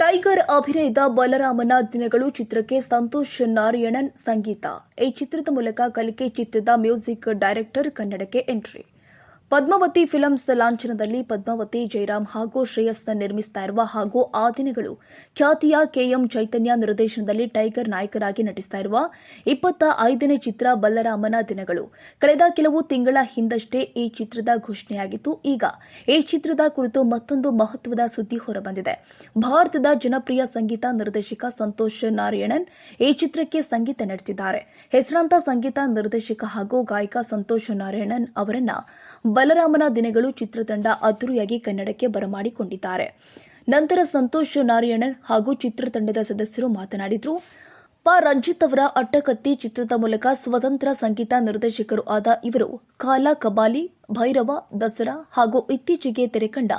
Tiger ಅಭಿನಯದ ಬಲರಾಮನ ದಿನಗಳು ಚಿತ್ರಕ್ಕೆ ಸಂತೋಷ್ ನಾರಾಯಣನ್ ಸಂಗೀತ. ಈ ಚಿತ್ರದ ಮೂಲಕ ಕಲಿಕೆ ಚಿತ್ರದ ಮ್ಯೂಸಿಕ್ ಡೈರೆಕ್ಟರ್ ಕನ್ನಡಕ್ಕೆ ಎಂಟ್ರಿ. ಪದ್ಮಾವತಿ ಫಿಲಮ್ಸ್ ಲಾಂಛನದಲ್ಲಿ ಪದ್ಮಾವತಿ ಜಯರಾಮ್ ಹಾಗೂ ಶ್ರೇಯಸ್ ನಿರ್ಮಿಸ್ತಾ ಇರುವ ಹಾಗೂ ಆ ದಿನಗಳು ಖ್ಯಾತಿಯ ಕೆಎಂ ಚೈತನ್ಯ ನಿರ್ದೇಶನದಲ್ಲಿ ಟೈಗರ್ ನಾಯಕರಾಗಿ ನಟಿಸ್ತಾ ಇರುವ ಇಪ್ಪತ್ತ ಐದನೇ ಚಿತ್ರ ಬಲ್ಲರಾಮನ ದಿನಗಳು. ಕಳೆದ ಕೆಲವು ತಿಂಗಳ ಹಿಂದಷ್ಟೇ ಈ ಚಿತ್ರದ ಘೋಷಣೆಯಾಗಿತ್ತು. ಈಗ ಈ ಚಿತ್ರದ ಕುರಿತು ಮತ್ತೊಂದು ಮಹತ್ವದ ಸುದ್ದಿ ಹೊರಬಂದಿದೆ. ಭಾರತದ ಜನಪ್ರಿಯ ಸಂಗೀತ ನಿರ್ದೇಶಕ ಸಂತೋಷ್ ನಾರಾಯಣನ್ ಈ ಚಿತ್ರಕ್ಕೆ ಸಂಗೀತ ನಡೆಸಿದ್ದಾರೆ. ಹೆಸರಾಂತ ಸಂಗೀತ ನಿರ್ದೇಶಕ ಹಾಗೂ ಗಾಯಕ ಸಂತೋಷ್ ನಾರಾಯಣನ್ ಅವರನ್ನ ಬಲರಾಮನ ದಿನಗಳು ಚಿತ್ರತಂಡ ಅದ್ದೂರಿಯಾಗಿ ಕನ್ನಡಕ್ಕೆ ಬರಮಾಡಿಕೊಂಡಿದ್ದಾರೆ. ನಂತರ ಸಂತೋಷ್ ನಾರಾಯಣನ್ ಹಾಗೂ ಚಿತ್ರತಂಡದ ಸದಸ್ಯರು ಮಾತನಾಡಿದರು. ಪ. ರಂಜಿತ್ ಅವರ ಅಟ್ಟಕತ್ತಿ ಚಿತ್ರದ ಮೂಲಕ ಸ್ವತಂತ್ರ ಸಂಗೀತ ನಿರ್ದೇಶಕರು ಆದ ಇವರು ಕಾಲ ಕಬಾಲಿ, ಭೈರವ, ದಸರಾ ಹಾಗೂ ಇತ್ತೀಚೆಗೆ ತೆರೆಕಂಡ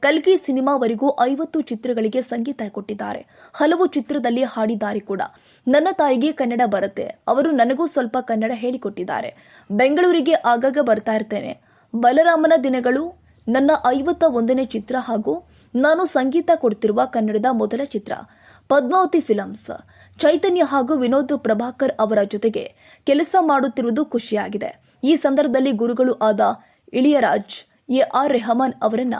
ಕಲ್ಗಿ ಸಿನಿಮಾವರೆಗೂ ಐವತ್ತು ಚಿತ್ರಗಳಿಗೆ ಸಂಗೀತ ಕೊಟ್ಟಿದ್ದಾರೆ. ಹಲವು ಚಿತ್ರದಲ್ಲಿ ಹಾಡಿದ್ದಾರೆ ಕೂಡ. ನನ್ನ ತಾಯಿಗೆ ಕನ್ನಡ ಬರುತ್ತೆ. ಅವರು ನನಗೂ ಸ್ವಲ್ಪ ಕನ್ನಡ ಹೇಳಿಕೊಟ್ಟಿದ್ದಾರೆ. ಬೆಂಗಳೂರಿಗೆ ಆಗಾಗ ಬರ್ತಾ ಇರ್ತೇನೆ. ಬಲರಾಮನ ದಿನಗಳು ನನ್ನ ಐವತ್ತ ಒಂದನೇ ಚಿತ್ರ ಹಾಗೂ ನಾನು ಸಂಗೀತ ಕೊಡ್ತಿರುವ ಕನ್ನಡದ ಮೊದಲ ಚಿತ್ರ, ಪದ್ಮಾವತಿ ಫಿಲಮ್ಸ್ ಚೈತನ್ಯ ಹಾಗೂ ವಿನೋದ್ ಪ್ರಭಾಕರ್ ಅವರ ಜೊತೆಗೆ ಕೆಲಸ ಮಾಡುತ್ತಿರುವುದು ಖುಷಿಯಾಗಿದೆ. ಈ ಸಂದರ್ಭದಲ್ಲಿ ಗುರುಗಳು ಆದ ಇಳಿಯರಾಜ್ ಎ ಆರ್ ರೆಹಮಾನ್ ಅವರನ್ನ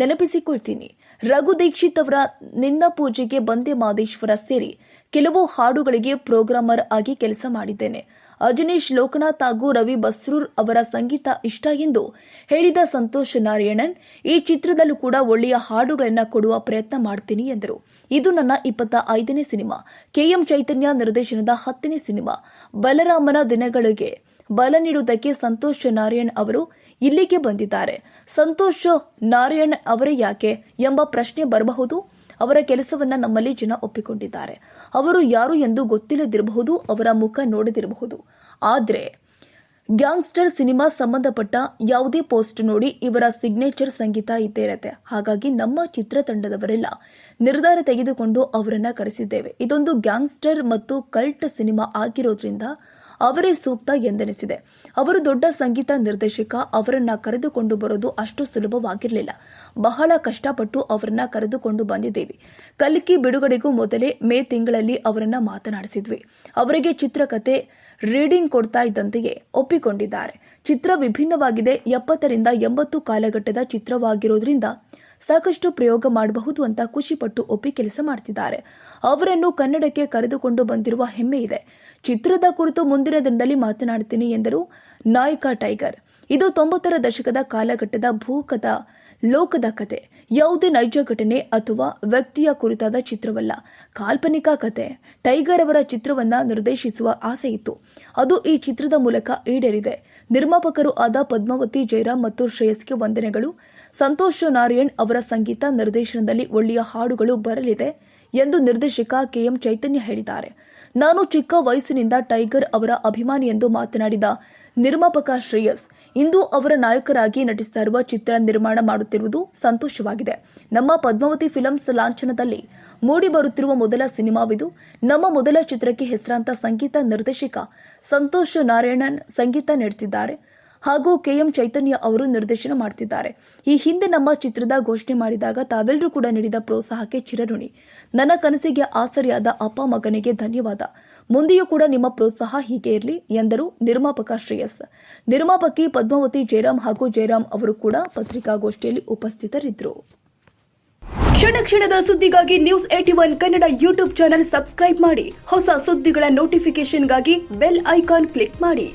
ನೆನಪಿಸಿಕೊಳ್ತೀನಿ. ರಘು ದೀಕ್ಷಿತ್ ಅವರ ನಿನ್ನ ಪೂಜೆಗೆ ಬಂದೆ ಮಾದೇಶ್ವರ ಸೇರಿ ಕೆಲವು ಹಾಡುಗಳಿಗೆ ಪ್ರೋಗ್ರಾಮರ್ ಆಗಿ ಕೆಲಸ ಮಾಡಿದ್ದೇನೆ. ಅಜನೀಶ್ ಲೋಕನಾಥ್ ಹಾಗೂ ರವಿ ಬಸ್ರೂರ್ ಅವರ ಸಂಗೀತ ಇಷ್ಟ ಎಂದು ಹೇಳಿದ ಸಂತೋಷ್ ನಾರಾಯಣನ್, ಈ ಚಿತ್ರದಲ್ಲೂ ಕೂಡ ಒಳ್ಳೆಯ ಹಾಡುಗಳನ್ನು ಕೊಡುವ ಪ್ರಯತ್ನ ಮಾಡ್ತೀನಿ ಎಂದರು. ಇದು ನನ್ನ ಇಪ್ಪತ್ತ ಐದನೇ ಸಿನಿಮಾ ಕೆಎಂ ಚೈತನ್ಯ ನಿರ್ದೇಶನದ ಹತ್ತನೇ ಸಿನಿಮಾ. ಬಲರಾಮನ ದಿನಗಳಿಗೆ ಬಲ ನೀಡುವುದಕ್ಕೆ ಸಂತೋಷ್ ನಾರಾಯಣ್ ಅವರು ಇಲ್ಲಿಗೆ ಬಂದಿದ್ದಾರೆ. ಸಂತೋಷ್ ನಾರಾಯಣ್ ಅವರೇ ಯಾಕೆ ಎಂಬ ಪ್ರಶ್ನೆ ಬರಬಹುದು. ಅವರ ಕೆಲಸವನ್ನ ನಮ್ಮಲ್ಲಿ ಜನ ಒಪ್ಪಿಕೊಂಡಿದ್ದಾರೆ. ಅವರು ಯಾರು ಎಂದು ಗೊತ್ತಿಲ್ಲದಿರಬಹುದು, ಅವರ ಮುಖ ನೋಡದಿರಬಹುದು. ಆದರೆ, ಗ್ಯಾಂಗ್ಸ್ಟರ್ ಸಿನಿಮಾ ಸಂಬಂಧಪಟ್ಟ ಯಾವುದೇ ಪೋಸ್ಟ್ ನೋಡಿ ಇವರ ಸಿಗ್ನೇಚರ್ ಸಂಗೀತ ಇದ್ದೇ ಇರತ್ತೆ ಹಾಗಾಗಿ ನಮ್ಮ ಚಿತ್ರತಂಡದವರೆಲ್ಲ ನಿರ್ಧಾರ ತೆಗೆದುಕೊಂಡು ಅವರನ್ನ ಕರೆಸಿದ್ದೇವೆ. ಇದೊಂದು ಗ್ಯಾಂಗ್ಸ್ಟರ್ ಮತ್ತು ಕಲ್ಟ್ ಸಿನಿಮಾ ಆಗಿರೋದ್ರಿಂದ ಅವರೇ ಸೂಕ್ತ ಎಂದೆನಿಸಿದೆ. ಅವರು ದೊಡ್ಡ ಸಂಗೀತ ನಿರ್ದೇಶಕ ಅವರನ್ನ ಕರೆದುಕೊಂಡು ಬರೋದು ಅಷ್ಟು ಸುಲಭವಾಗಿರಲಿಲ್ಲ. ಬಹಳ ಕಷ್ಟಪಟ್ಟು ಅವರನ್ನ ಕರೆದುಕೊಂಡು ಬಂದಿದ್ದೇವೆ. ಕಲ್ಕಿ ಬಿಡುಗಡೆಗೂ ಮೊದಲೇ ಮೇ ತಿಂಗಳಲ್ಲಿ ಅವರನ್ನ ಮಾತನಾಡಿಸಿದ್ವಿ. ಅವರಿಗೆ ಚಿತ್ರಕಥೆ ರೀಡಿಂಗ್ ಕೊಡ್ತಾ ಇದ್ದಂತೆಯೇ ಒಪ್ಪಿಕೊಂಡಿದ್ದಾರೆ. ಚಿತ್ರ ವಿಭಿನ್ನವಾಗಿದೆ. ಎಪ್ಪತ್ತರಿಂದ ಎಂಬತ್ತು ಕಾಲಘಟ್ಟದ ಚಿತ್ರವಾಗಿರೋದ್ರಿಂದ ಸಾಕಷ್ಟು ಪ್ರಯೋಗ ಮಾಡಬಹುದು ಅಂತ ಖುಷಿಪಟ್ಟು ಒಪ್ಪಿ ಕೆಲಸ ಮಾಡ್ತಿದ್ದಾರೆ. ಅವರನ್ನು ಕನ್ನಡಕ್ಕೆ ಕರೆದುಕೊಂಡು ಬಂದಿರುವ ಹೆಮ್ಮೆ ಇದೆ. ಚಿತ್ರದ ಕುರಿತು ಮುಂದಿನ ದಿನದಲ್ಲಿ ಮಾತನಾಡ್ತೀನಿ ಎಂದರು ನಾಯಕ ಟೈಗರ್. ಇದು ತೊಂಬತ್ತರ ದಶಕದ ಕಾಲಘಟ್ಟದ ಭೂಕದ ಲೋಕದ ಕತೆ. ಯಾವುದೇ ನೈಜ ಘಟನೆ ಅಥವಾ ವ್ಯಕ್ತಿಯ ಕುರಿತಾದ ಚಿತ್ರವಲ್ಲ. ಕಾಲ್ಪನಿಕ ಕತೆ. ಟೈಗರ್ ಅವರ ಚಿತ್ರವನ್ನ ನಿರ್ದೇಶಿಸುವ ಆಸೆ ಇತ್ತು. ಅದು ಈ ಚಿತ್ರದ ಮೂಲಕ ಈಡೇರಿದೆ. ನಿರ್ಮಾಪಕರು ಆದ ಪದ್ಮಾವತಿ, ಜಯರಾಮ್ ಮತ್ತು ಶ್ರೇಯಸ್ಗೆ ವಂದನೆಗಳು. ಸಂತೋಷ್ ನಾರಾಯಣ್ ಅವರ ಸಂಗೀತ ನಿರ್ದೇಶನದಲ್ಲಿ ಒಳ್ಳೆಯ ಹಾಡುಗಳು ಬರಲಿದೆ ಎಂದು ನಿರ್ದೇಶಕ ಕೆಎಂ ಚೈತನ್ಯ ಹೇಳಿದ್ದಾರೆ. ನಾನು ಚಿಕ್ಕ ವಯಸ್ಸಿನಿಂದ ಟೈಗರ್ ಅವರ ಅಭಿಮಾನಿ ಎಂದು ಮಾತನಾಡಿದ ನಿರ್ಮಾಪಕ ಶ್ರೇಯಸ್ ಇಂದು ಅವರ ನಾಯಕರಾಗಿ ನಟಿಸ್ತಾ ಇರುವ ಚಿತ್ರ ನಿರ್ಮಾಣ ಮಾಡುತ್ತಿರುವುದು ಸಂತೋಷವಾಗಿದೆ. ನಮ್ಮ ಪದ್ಮಾವತಿ ಫಿಲಮ್ಸ್ ಲಾಂಛನದಲ್ಲಿ ಮೂಡಿ ಬರುತ್ತಿರುವ ಮೊದಲ ಸಿನಿಮಾವಿದು. ನಮ್ಮ ಮೊದಲ ಚಿತ್ರಕ್ಕೆ ಹೆಸರಾಂತ ಸಂಗೀತ ನಿರ್ದೇಶಕ ಸಂತೋಷ್ ನಾರಾಯಣನ್ ಸಂಗೀತ ನಡೆಸಿದ್ದಾರೆ ಹಾಗೂ ಕೆ ಎಂ ಚೈತನ್ಯ ಅವರು ನಿರ್ದೇಶನ ಮಾಡ್ತಿದ್ದಾರೆ. ಈ ಹಿಂದೆ ನಮ್ಮ ಚಿತ್ರದ ಘೋಷಣೆ ಮಾಡಿದಾಗ ತಾವೆಲ್ಲರೂ ಕೂಡ ನೀಡಿದ ಪ್ರೋತ್ಸಾಹಕ್ಕೆ ಚಿರಋಣಿ. ನನ್ನ ಕನಸಿಗೆ ಆಸರಿಯಾದ ಅಪ್ಪ ಮಗನಿಗೆ ಧನ್ಯವಾದ. ಮುಂದೆಯೂ ಕೂಡ ನಿಮ್ಮ ಪ್ರೋತ್ಸಾಹ ಹೀಗೆ ಇರಲಿ ಎಂದರು ನಿರ್ಮಾಪಕ ಶ್ರೇಯಸ್. ನಿರ್ಮಾಪಕಿ ಪದ್ಮಾವತಿ ಜಯರಾಮ್ ಹಾಗೂ ಜಯರಾಮ್ ಅವರು ಕೂಡ ಪತ್ರಿಕಾಗೋಷ್ಠಿಯಲ್ಲಿ ಉಪಸ್ಥಿತರಿದ್ದರು. ಕ್ಷಣ ಕ್ಷಣದ ಸುದ್ದಿಗಾಗಿ news eighty one Kannada YouTube channel subscribe ಮಾಡಿ. ಹೊಸ ಸುದ್ದಿಗಳ ನೋಟಿಫಿಕೇಶನ್ಗಾಗಿ ಬೆಲ್ ಐಕಾನ್ ಕ್ಲಿಕ್ ಮಾಡಿ.